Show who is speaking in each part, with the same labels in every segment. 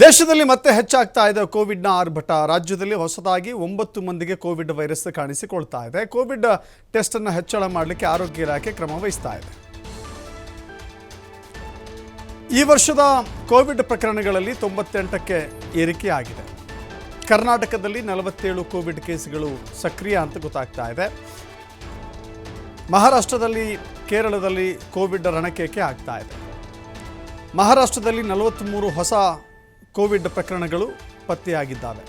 Speaker 1: ದೇಶದಲ್ಲಿ ಮತ್ತೆ ಹೆಚ್ಚಾಗ್ತಾ ಇದೆ ಕೋವಿಡ್ನ ಆರ್ಭಟ. ರಾಜ್ಯದಲ್ಲಿ ಹೊಸದಾಗಿ ಒಂಬತ್ತು ಮಂದಿಗೆ ಕೋವಿಡ್ ವೈರಸ್ ಕಾಣಿಸಿಕೊಳ್ತಾ ಇದೆ. ಕೋವಿಡ್ ಟೆಸ್ಟ್ ಅನ್ನು ಹೆಚ್ಚಳ ಮಾಡಲಿಕ್ಕೆ ಆರೋಗ್ಯ ಇಲಾಖೆ ಕ್ರಮ ವಹಿಸ್ತಾ ಇದೆ. ಈ ವರ್ಷದ ಕೋವಿಡ್ ಪ್ರಕರಣಗಳಲ್ಲಿ ತೊಂಬತ್ತೆಂಟಕ್ಕೆ ಏರಿಕೆಯಾಗಿದೆ. ಕರ್ನಾಟಕದಲ್ಲಿ ನಲವತ್ತೇಳು ಕೋವಿಡ್ ಕೇಸ್ಗಳು ಸಕ್ರಿಯ ಅಂತ ಗೊತ್ತಾಗ್ತಾ ಇದೆ. ಮಹಾರಾಷ್ಟ್ರದಲ್ಲಿ, ಕೇರಳದಲ್ಲಿ ಕೋವಿಡ್ ರಣಕೇಕೆ ಆಗ್ತಾ ಇದೆ. ಮಹಾರಾಷ್ಟ್ರದಲ್ಲಿ ನಲವತ್ತ್ಮೂರು ಹೊಸ ಕೋವಿಡ್ ಪ್ರಕರಣಗಳು ಪತ್ತೆಯಾಗಿದ್ದಾವೆ.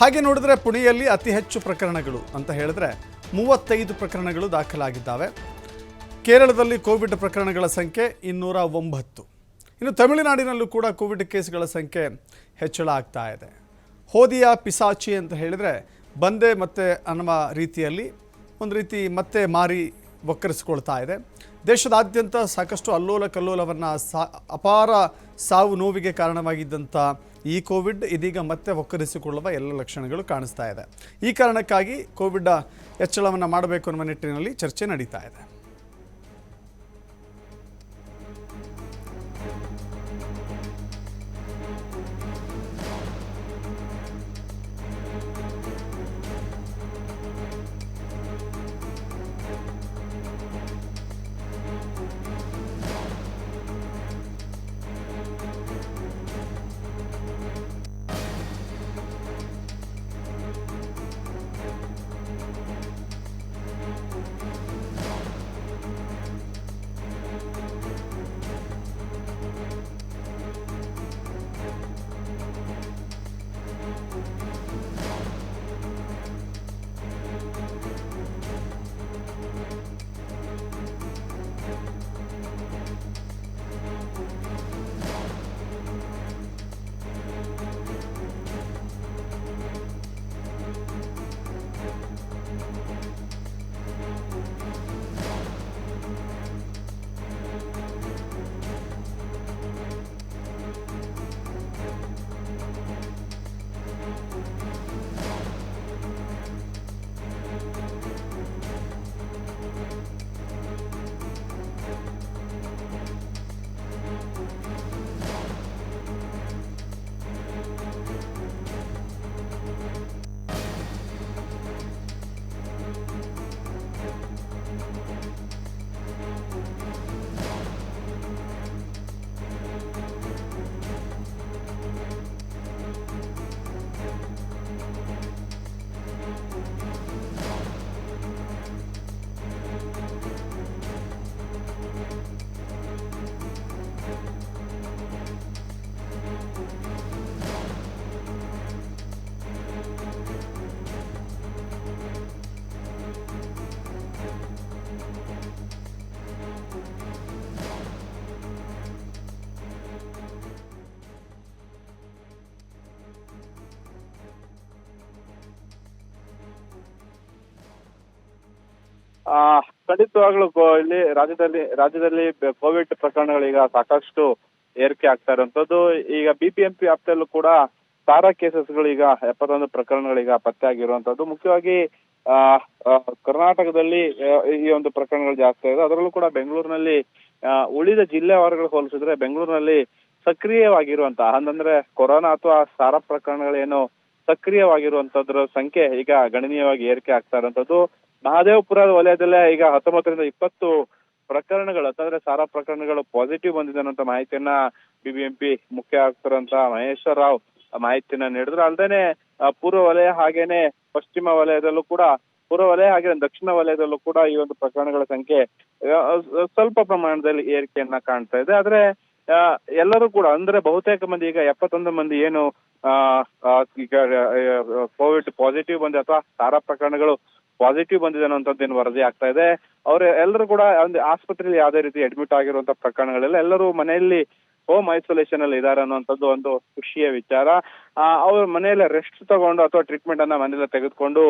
Speaker 1: ಹಾಗೆ ನೋಡಿದ್ರೆ ಪುಣೆಯಲ್ಲಿ ಅತಿ ಹೆಚ್ಚು ಪ್ರಕರಣಗಳು ಅಂತ ಹೇಳಿದ್ರೆ ಮೂವತ್ತೈದು ಪ್ರಕರಣಗಳು ದಾಖಲಾಗಿದ್ದಾವೆ. ಕೇರಳದಲ್ಲಿ ಕೋವಿಡ್ ಪ್ರಕರಣಗಳ ಸಂಖ್ಯೆ ಇನ್ನೂರ ಒಂಬತ್ತು. ಇನ್ನು ತಮಿಳುನಾಡಿನಲ್ಲೂ ಕೂಡ ಕೋವಿಡ್ ಕೇಸ್ಗಳ ಸಂಖ್ಯೆ ಹೆಚ್ಚಳ ಆಗ್ತಾ ಇದೆ. ಹೋದಿಯ ಪಿಸಾಚಿ ಅಂತ ಹೇಳಿದರೆ ಬಂದೆ ಮತ್ತೆ ಅನ್ನುವ ರೀತಿಯಲ್ಲಿ ಒಂದು ರೀತಿ ಮತ್ತೆ ಮಾರಿ ಒಕ್ಕರಿಸ್ಕೊಳ್ತಾ ಇದೆ. ದೇಶದಾದ್ಯಂತ ಸಾಕಷ್ಟು ಅಲ್ಲೋಲ ಕಲ್ಲೋಲವನ್ನು ಸಾ ಅಪಾರ ಸಾವು ನೋವಿಗೆ ಕಾರಣವಾಗಿದ್ದಂಥ ಈ ಕೋವಿಡ್ ಇದೀಗ ಮತ್ತೆ ಒಕ್ಕರಿಸಿಕೊಳ್ಳುವ ಎಲ್ಲ ಲಕ್ಷಣಗಳು ಕಾಣಿಸ್ತಾ ಇದೆ. ಈ ಕಾರಣಕ್ಕಾಗಿ ಕೋವಿಡ್ ಹೆಚ್ಚಳವನ್ನು ಮಾಡಬೇಕು ಅನ್ನುವ ನಿಟ್ಟಿನಲ್ಲಿ ಚರ್ಚೆ ನಡೀತಾ ಇದೆ.
Speaker 2: ಖಂಡಿತವಾಗ್ಲೂ ಕೋ- ಇಲ್ಲಿ ರಾಜ್ಯದಲ್ಲಿ ರಾಜ್ಯದಲ್ಲಿ ಕೋವಿಡ್ ಪ್ರಕರಣಗಳು ಈಗ ಸಾಕಷ್ಟು ಏರಿಕೆ ಆಗ್ತಾ ಇರುವಂತದ್ದು ಈಗ ಬಿಬಿಎಂಪಿ ವ್ಯಾಪ್ತಿಯಲ್ಲೂ ಕೂಡ ಸಾರಾ ಕೇಸಸ್ಗಳು ಈಗ ಎಪ್ಪತ್ತೊಂದು ಪ್ರಕರಣಗಳೀಗ ಪತ್ತೆ ಆಗಿರುವಂತದ್ದು ಮುಖ್ಯವಾಗಿ ಆ ಆ, ಕರ್ನಾಟಕದಲ್ಲಿ ಈ ಒಂದು ಪ್ರಕರಣಗಳು ಜಾಸ್ತಿ ಆಗಿದೆ. ಅದರಲ್ಲೂ ಕೂಡ ಬೆಂಗಳೂರಿನಲ್ಲಿ ಆ, ಉಳಿದ ಜಿಲ್ಲೆ ಹೊರಗಡೆ ಹೋಲಿಸಿದ್ರೆ ಬೆಂಗಳೂರಿನಲ್ಲಿ ಸಕ್ರಿಯವಾಗಿರುವಂತಹ ಅಂತಂದ್ರೆ ಕೊರೋನಾ ಅಥವಾ ಸಾರಾ ಪ್ರಕರಣಗಳೇನು ಸಕ್ರಿಯವಾಗಿರುವಂತದ್ರ ಸಂಖ್ಯೆ ಈಗ ಗಣನೀಯವಾಗಿ ಏರಿಕೆ ಆಗ್ತಾ ಇರುವಂತದ್ದು ಮಹದೇವಪುರ ವಲಯದಲ್ಲೇ ಈಗ ಹತ್ತೊಂಬತ್ತರಿಂದ ಇಪ್ಪತ್ತು ಪ್ರಕರಣಗಳು ಅಂತಂದ್ರೆ ಸಾರಾ ಪ್ರಕರಣಗಳು ಪಾಸಿಟಿವ್ ಬಂದಿದೆ ಅನ್ನೋಂತ ಮಾಹಿತಿಯನ್ನ ಬಿಬಿಎಂಪಿ ಮುಖ್ಯ ಆಯುಕ್ತರಂತ ಮಹೇಶ್ವರ ರಾವ್ ಮಾಹಿತಿಯನ್ನ ನೀಡಿದ್ರು. ಅಲ್ದೇನೆ ಪೂರ್ವ ವಲಯ ಹಾಗೇನೆ ಪಶ್ಚಿಮ ವಲಯದಲ್ಲೂ ಕೂಡ, ಪೂರ್ವ ವಲಯ ಹಾಗೆ ದಕ್ಷಿಣ ವಲಯದಲ್ಲೂ ಕೂಡ ಈ ಒಂದು ಪ್ರಕರಣಗಳ ಸಂಖ್ಯೆ ಸ್ವಲ್ಪ ಪ್ರಮಾಣದಲ್ಲಿ ಏರಿಕೆಯನ್ನ ಕಾಣ್ತಾ ಇದೆ. ಆದ್ರೆ ಎಲ್ಲರೂ ಕೂಡ, ಅಂದ್ರೆ ಬಹುತೇಕ ಮಂದಿ, ಈಗ ಎಪ್ಪತ್ತೊಂದು ಮಂದಿ ಏನು ಈಗ ಕೋವಿಡ್ ಪಾಸಿಟಿವ್ ಬಂದ ಅಥವಾ ಸಾರಾ ಪ್ರಕರಣಗಳು ಪಾಸಿಟಿವ್ ಬಂದಿದೆ ಅನ್ನೋಂಥದ್ದು ಏನು ವರದಿ ಆಗ್ತಾ ಇದೆ. ಅವ್ರ ಎಲ್ಲರೂ ಕೂಡ ಒಂದು ಆಸ್ಪತ್ರೆಯಲ್ಲಿ ಯಾವುದೇ ರೀತಿ ಅಡ್ಮಿಟ್ ಆಗಿರುವಂತ ಪ್ರಕರಣಗಳೆಲ್ಲ ಎಲ್ಲರೂ ಮನೆಯಲ್ಲಿ ಹೋಮ್ ಐಸೋಲೇಷನ್ ಅಲ್ಲಿ ಇದಾರೆ ಅನ್ನುವಂಥದ್ದು ಒಂದು ಖುಷಿಯ ವಿಚಾರ. ಅವ್ರ ಮನೆಯಲ್ಲೇ ರೆಸ್ಟ್ ತಗೊಂಡು ಅಥವಾ ಟ್ರೀಟ್ಮೆಂಟ್ ಅನ್ನ ಮನೆಯಲ್ಲೇ ತೆಗೆದುಕೊಂಡು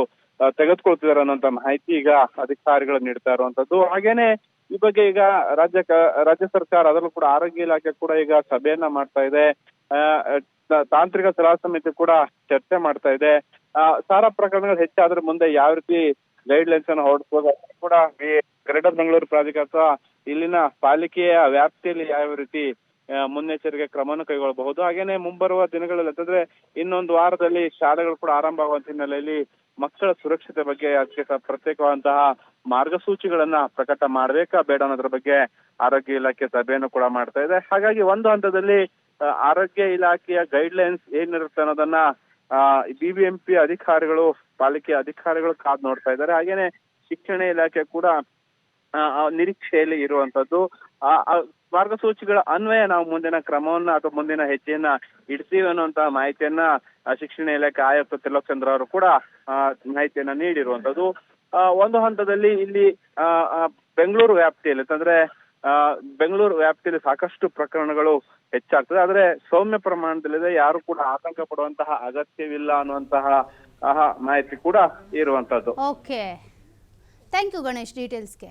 Speaker 2: ತೆಗೆದುಕೊಳ್ತಿದ್ದಾರೆ ಅನ್ನೋಂಥ ಮಾಹಿತಿ ಈಗ ಅಧಿಕಾರಿಗಳು ನೀಡ್ತಾ ಇರುವಂತದ್ದು ಹಾಗೇನೆ ಈ ಬಗ್ಗೆ ಈಗ ರಾಜ್ಯ ರಾಜ್ಯ ಸರ್ಕಾರ ಅದರಲ್ಲೂ ಕೂಡ ಆರೋಗ್ಯ ಇಲಾಖೆ ಕೂಡ ಈಗ ಸಭೆಯನ್ನ ಮಾಡ್ತಾ ಇದೆ. ತಾಂತ್ರಿಕ ಸಲಹಾ ಸಮಿತಿ ಕೂಡ ಚರ್ಚೆ ಮಾಡ್ತಾ ಇದೆ. ಸಾರಾ ಪ್ರಕರಣಗಳು ಹೆಚ್ಚಾದ್ರೆ ಮುಂದೆ ಯಾವ ರೀತಿ ಗೈಡ್ ಲೈನ್ಸ್ ಅನ್ನು ಹೊರಡಿಸಬಹುದು ಕೂಡ ಈ ಗ್ರೇಟರ್ ಬೆಂಗಳೂರು ಪ್ರಾಧಿಕಾರ ಇಲ್ಲಿನ ಪಾಲಿಕೆಯ ವ್ಯಾಪ್ತಿಯಲ್ಲಿ ಯಾವ ರೀತಿ ಮುನ್ನೆಚ್ಚರಿಕೆ ಕ್ರಮವನ್ನು ಕೈಗೊಳ್ಳಬಹುದು. ಹಾಗೇನೆ ಮುಂಬರುವ ದಿನಗಳಲ್ಲಿ ಅಂತಂದ್ರೆ ಇನ್ನೊಂದು ವಾರದಲ್ಲಿ ಶಾಲೆಗಳು ಕೂಡ ಆರಂಭ ಆಗುವಂತ ಹಿನ್ನೆಲೆಯಲ್ಲಿ ಮಕ್ಕಳ ಸುರಕ್ಷತೆ ಬಗ್ಗೆ ಅದಕ್ಕೆ ಪ್ರತ್ಯೇಕವಾದಂತಹ ಮಾರ್ಗಸೂಚಿಗಳನ್ನ ಪ್ರಕಟ ಮಾಡಬೇಕಾ ಬೇಡ ಅನ್ನೋದ್ರ ಬಗ್ಗೆ ಆರೋಗ್ಯ ಇಲಾಖೆ ಸಭೆಯನ್ನು ಕೂಡ ಮಾಡ್ತಾ ಇದೆ. ಹಾಗಾಗಿ ಒಂದು ಹಂತದಲ್ಲಿ ಆರೋಗ್ಯ ಇಲಾಖೆಯ ಗೈಡ್ ಲೈನ್ಸ್ ಏನಿರುತ್ತೆ ಅನ್ನೋದನ್ನ ಬಿಬಿಎಂಪಿ ಅಧಿಕಾರಿಗಳು ಪಾಲಿಕೆ ಅಧಿಕಾರಿಗಳು ಕಾದ್ ನೋಡ್ತಾ ಇದ್ದಾರೆ. ಹಾಗೇನೆ ಶಿಕ್ಷಣ ಇಲಾಖೆ ಕೂಡ ನಿರೀಕ್ಷೆಯಲ್ಲಿ ಇರುವಂತದ್ದು. ಮಾರ್ಗಸೂಚಿಗಳ ಅನ್ವಯ ನಾವು ಮುಂದಿನ ಕ್ರಮವನ್ನ ಅಥವಾ ಮುಂದಿನ ಹೆಜ್ಜೆಯನ್ನ ಇಡ್ತೀವಿ ಅನ್ನುವಂತಹ ಮಾಹಿತಿಯನ್ನ ಶಿಕ್ಷಣ ಇಲಾಖೆ ಆಯುಕ್ತ ತಿಲಕ್ ಚಂದ್ರ ಅವರು ಕೂಡ ಮಾಹಿತಿಯನ್ನ ನೀಡಿರುವಂತದ್ದು. ಒಂದು ಹಂತದಲ್ಲಿ ಇಲ್ಲಿ ಬೆಂಗಳೂರು ವ್ಯಾಪ್ತಿಯಲ್ಲಿ ಅಂತಂದ್ರೆ ಆ, ಬೆಂಗಳೂರು ವ್ಯಾಪ್ತಿಯಲ್ಲಿ ಸಾಕಷ್ಟು ಪ್ರಕರಣಗಳು ಹೆಚ್ಚಾಗ್ತದೆ. ಆದ್ರೆ ಸೌಮ್ಯ ಪ್ರಮಾಣದಲ್ಲಿದೆ. ಯಾರು ಕೂಡ ಆತಂಕ ಪಡುವಂತಹ ಅಗತ್ಯವಿಲ್ಲ ಅನ್ನುವಂತಹ ಮಾಹಿತಿ ಕೂಡ ಇರುವಂತದ್ದು.
Speaker 3: Okay thank you Ganesh ಡೀಟೇಲ್ಸ್ಗೆ